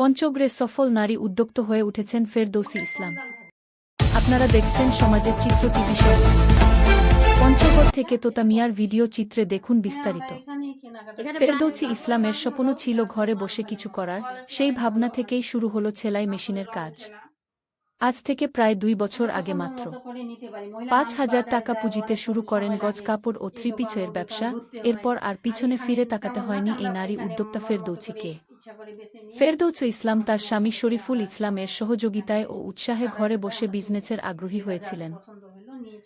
পঞ্চগ্রে সফল নারী উদ্যোক্ত হয়ে উঠেছেন ফেরদৌসি ইসলাম। আপনারা দেখছেন সমাজের চিত্র টিভি শো। পঞ্চগড় থেকে তোতা মিয়ার ভিডিও চিত্রে দেখুন বিস্তারিত। ফেরদৌসি ইসলামের স্বপ্ন ছিল ঘরে বসে কিছু করার, সেই ভাবনা থেকেই শুরু হলো সেলাই মেশিনের কাজ। আজ থেকে প্রায় দুই বছর আগে মাত্র। পাঁচ হাজার টাকা পুঁজিতে শুরু করেন গজ কাপড় ও থ্রি পিচের ব্যবসা, এরপর আর পিছনে ফিরে তাকাতে হয়নি এই নারী উদ্যোক্তা ফেরদৌচিকে ফেরদৌচ ইসলাম তার স্বামী শরীফুল ইসলামের সহযোগিতায় ও উৎসাহে ঘরে বসে বিজনেসের আগ্রহী হয়েছিলেন।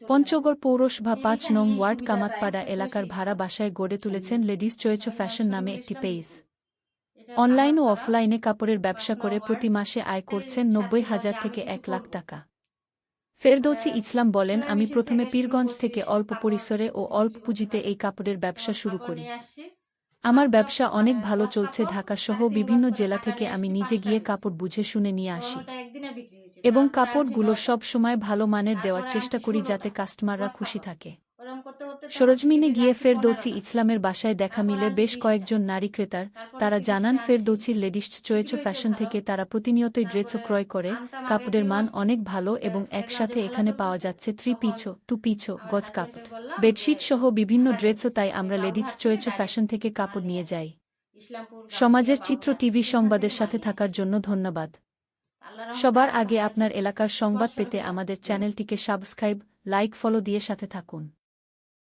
পঞ্চগড় পৌরসভা পাঁচ নং ওয়ার্ড কামাতপাড়া এলাকার ভাড়া বাসায় গড়ে তুলেছেন লেডিস চয়েচ ফ্যাশন নামে একটি পেজ অনলাইন ও অফলাইনে কাপড়ের ব্যবসা করে প্রতি মাসে আয় করছেন নব্বই হাজার থেকে এক লাখ টাকা। ফেরদৌসি ইসলাম বলেন আমি প্রথমে পীরগঞ্জ থেকে অল্প পরিসরে ও অল্প পুঁজিতে এই কাপড়ের ব্যবসা শুরু করি আমার ব্যবসা অনেক ভালো চলছে ঢাকা সহ বিভিন্ন জেলা থেকে আমি নিজে গিয়ে কাপড় বুঝে শুনে নিয়ে আসি। এবং কাপড়গুলো সব সময় ভালো মানের দেওয়ার চেষ্টা করি যাতে কাস্টমাররা খুশি থাকে। সরজমিনে গিয়ে ফেরদৌচি ইসলামের বাসায় দেখা মিলে বেশ কয়েকজন নারী ক্রেতার তারা জানান ফেরদৌচির লেডিস চয়েছ ফ্যাশন থেকে তারা প্রতিনিয়তই ড্রেসও ক্রয় করে। কাপড়ের মান অনেক ভালো এবং একসাথে এখানে পাওয়া যাচ্ছে থ্রি পিছো টু পিছো গজ কাপড়। বেডশিট সহ বিভিন্ন ড্রেসও তাই আমরা লেডিস চয়েছ ফ্যাশন থেকে কাপড় নিয়ে যাই। সমাজের চিত্র টিভি সংবাদের সাথে থাকার জন্য ধন্যবাদ। সবার আগে আপনার এলাকার সংবাদ পেতে আমাদের চ্যানেলটিকে সাবস্ক্রাইব লাইক ফলো দিয়ে সাথে থাকুন।